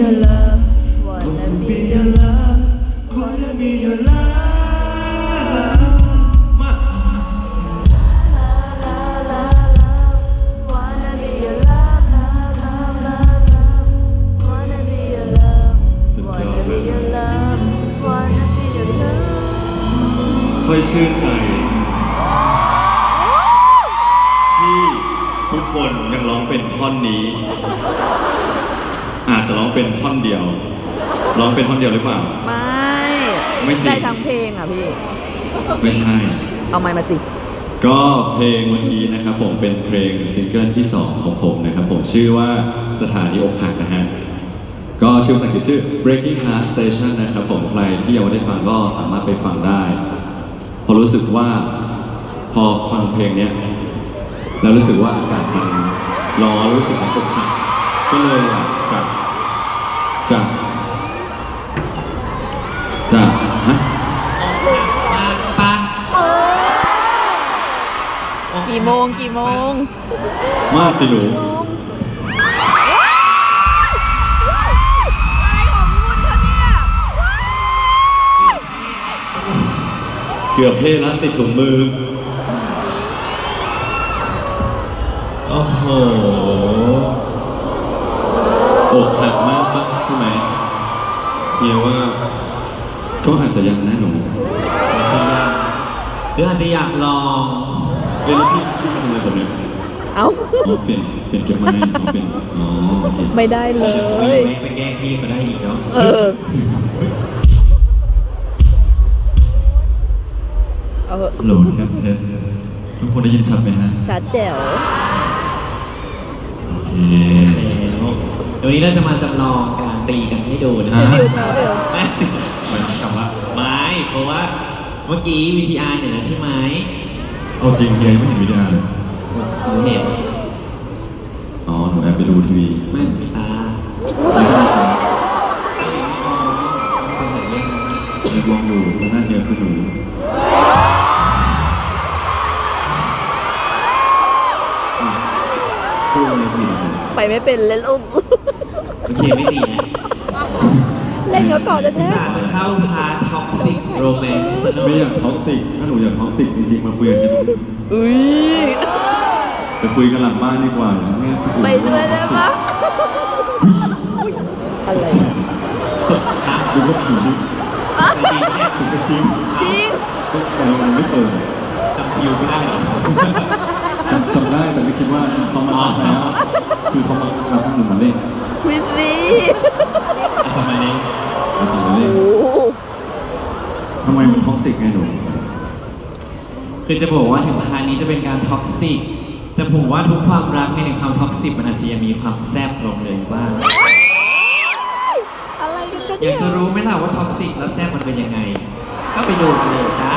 your love wanna be your love wanna be your love มา wanna be your love love love love love wanna be your love สุดยอด wanna เล be ย your love wanna be your love ค่อยชื่นใจ ที่ทุกคนยังร้องเป็นท่อนนี้ อาจจะร้องเป็นท่อนเดียว ร้องเป็นท่อนเดียวหรือเปล่า ไม่ไม่จริงได้ทั้งเพลงอะพี่ ไม่ใช่ เอาไม้มาสิ ก็เพลงเมื่อกี้นะครับผมเป็นเพลงซิงเกิลที่ 2 ของผมนะครับผมชื่อว่าสถานีอกหักนะฮะ ก็ชื่อภาษาอังกฤษชื่อ Breaking Heart Station นะครับผมใครที่ยังไม่ได้ฟังก็สามารถไปฟังได้เพอรู้สึกว่าพอฟังเพลงเนี้ยแล้วรู้สึกว่าอากาศมันร้อนรู้สึกว่าอกหักก็เลยอยาก จะจะจะฮะปะกี่โมงกี่โมง มากสิหนูเกือบเท่แล้วติดถุงมือ โอ้โหอกหักมากปะใช่ไหม เฮียว่าก็อาจจะยังนะหนูจริงยังหรืออาจจะอยากลองเอ้ยแล้วที่ที่มาทำอะไรผมเนี่ยเอ้า อ๋อเปลี่ยนเปลี่ยนเก็บไม้อ๋อเปลี่ยนอ๋อโอเคไม่ได้เลไม่ยไม่ไปแกล้งพี่ก็ได้อีกเนาะเออ เอาเถอะโหลดเทสเทสทุกคนได้ยินชัดไหมฮะชัดแจ๋ว โอเคแล้วเดี๋ยววันนี้เราจะมาจำลองการ ตีกันให้ดูนะคฮะรับเดี๋ยวไม่ไปกลับละไม่ เพราะว่าเมื่อกี้ VTR เห็นแล้วใช่ไหมเอาจริงเฮียยังไม่เห็นวิดีโอเลยผมเห็นอ๋อ หนูแอบไปดูทีวี ไม่มีตาเป็นแบบเล่นนะเฮียมองอยู่แล้วหน้าเฮียคือหนูอะพูดอะไรผิดอะหนูไปไม่เป็นเล่นอุ้มโอเคไม่ตีนะ เล่นเขาก่อนจะอุตแท้ส่าห์จะเข้าพาร์ทท็อกซิกโรแมนต์ไม่อยากท็อกซิกถ้าหนูอยากท็อกซิกจริงๆมาคุยกันที่ตรงนี้อุ้ยไปคุยกันหลังบ้านดีกว่าอย่างนี้คนอื่นไปด้วยได้ปะอะไรดูว่าผีจริงเนี่ยผีก็จริงจริงก็แกมันไม่เปิดจำคิวไม่ได้หรอจำจำได้แต่ไม่คิดว่าเขามาตั้งแล้วคือเขามาเราตั้งหนูมาเล่นวิซี อาจจะมาเล่น เราจะมาเล่น โอ้โห ทำไมมันท็อกซิกไงหนู คือจะบอกว่าถึงพาร์ทนี้จะเป็นการท็อกซิกแต่ผมว่าทุกความรักในความท็อกซิกมันอาจจะยังมีความแซ่บลงเลยบ้างอะไรกันกันอยากจะรู้ไหมล่ะว่าท็อกซิกแล้วแซ่บมันเป็นยังไง ก็ไปดูกันเลยจ้า